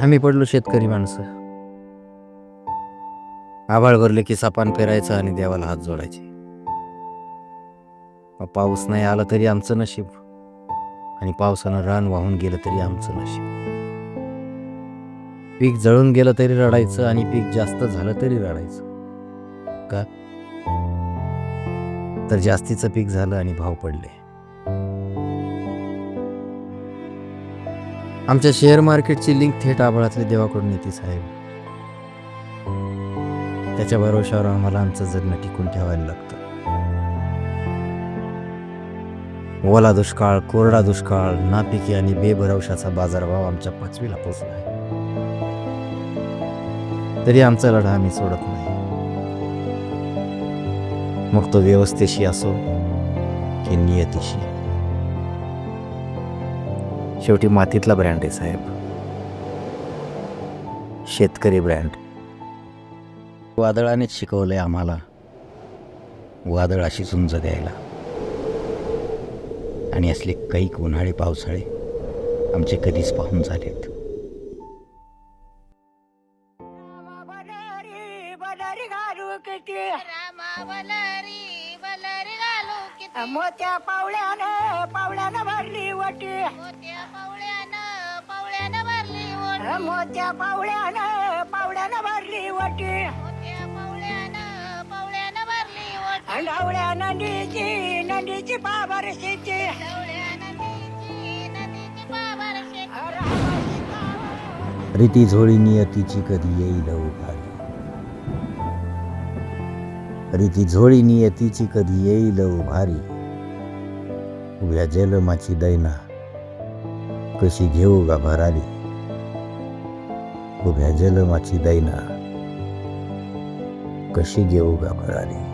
आम्ही पडलो शेतकरी माणसं. आभाळ भरले की सापान फिरायचं आणि देवाला हात जोडायचे. पाऊस नाही आला तरी आमचं नशीब. आणि पावसानं रान वाहून गेलं तरी आमचं नशीब. पीक जळून गेलं तरी रडायचं आणि पीक जास्त झालं तरी रडायचं. का? तर जास्तीचं पीक झालं आणि भाव पडले. आमच्या शेअर मार्केटची लिंक थेट आभाळातले देवाकडून येते साहेब. त्याच्या भरोशावर आम्हाला आमचं जगणं टिकून ठेवायला लागतं? ओला दुष्काळ कोरडा दुष्काळ नापिकी आणि बेभरवशाचा बाजारभाव आमच्या पाचवीला पोचला आहे. तरी आमचा लढा आम्ही सोडत नाही. मग तो व्यवस्थेशी असो की नियतीशी. शेवटी मातीतला ब्रँड आहे साहेब. शेतकरी ब्रँड वादळानेच शिकवलंय आम्हाला. वादळ अशी झुंज द्यायला. आणि असले कैक उन्हाळे पावसाळे आमचे कधीच पाहून झालेत. बलरी बलरी घालू किती? रामा बलरी बलरी घालू किती मोत्या पावल्यानं पावल्यानं भरली वटी मोत्या पावळ्यानं पावळ्यानं भरली मोत्या वटी मोत्या पावळ्यानं पावळ्यानं भरली ओढ ढवळ्या नंदीची नंदीची बाबर शेती. डवळ्या नदीची नदीची बाबर शेती रीती झोळी नियतीची कधी येईल उभारी रीती झोळी नियतीची कधी येईल उभारी उभ्या जलमाची दैना कशी घेऊ गा भरारी? उभ्या जलमाची दैना कशी घेऊ गा भरारी?